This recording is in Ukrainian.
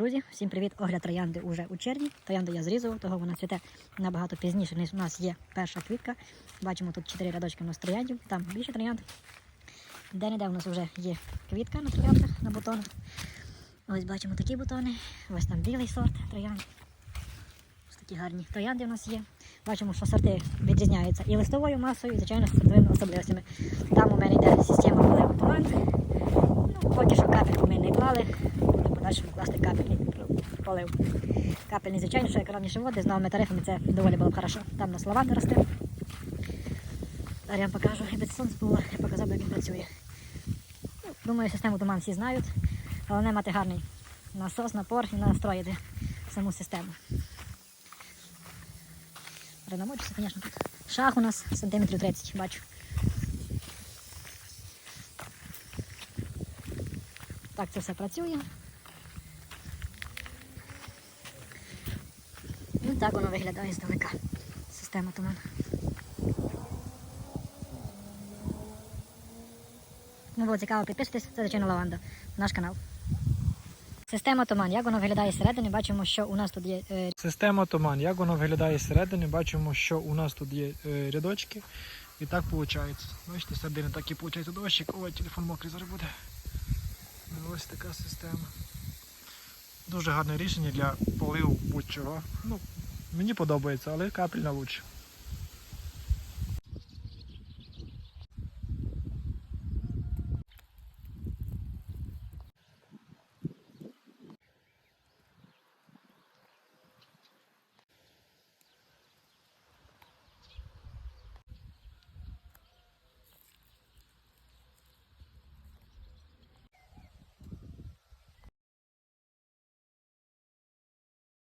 Друзі, всім привіт! Огляд троянди уже у червні. Троянду я зрізав, того вона цвіте набагато пізніше, ніж у нас є перша квітка. Бачимо тут 4 рядочки у нас трояндів, там більше троянд. Де-не-де у нас вже є квітка на трояндах, на бутонах. Ось бачимо такі бутони, ось там білий сорт троянд. Ось такі гарні троянди у нас є. Бачимо, що сорти відрізняються і листовою масою, і, звичайно, сортовими особливостями. Там у мене йде система поливу туман. Ну, поки що капельку ми не клали, будемо класти капельний полив. Капельний, звичайно, що як води, з новими тарифами це доволі було б хорошо. Там у нас лаванда росте. Зараз я вам покажу, і без сонця було, я показав, як він працює. Думаю, систему туман всі знають. Головне мати гарний насос, напор і настроїти саму систему. Реномочиться, звісно, тут. Шах у нас сантиметрів 30, бачу. Так це все працює. І так воно виглядає здалека. Система туман. Кому було цікаво, підписуйтесь, це звичайно лаванда. Наш канал. Система туман. Як воно виглядає зсередини, бачимо, що у нас тут є е, Система туман. Як воно виглядає зсередини, бачимо, що у нас тут є е, рядочки. І так виходить. Бачите, зсередини так і виходить дощик. Ой, телефон мокрий зараз буде. Ось така система. Дуже гарне рішення для поливу будь-чого. Ну, мені подобається, але капельна лучше.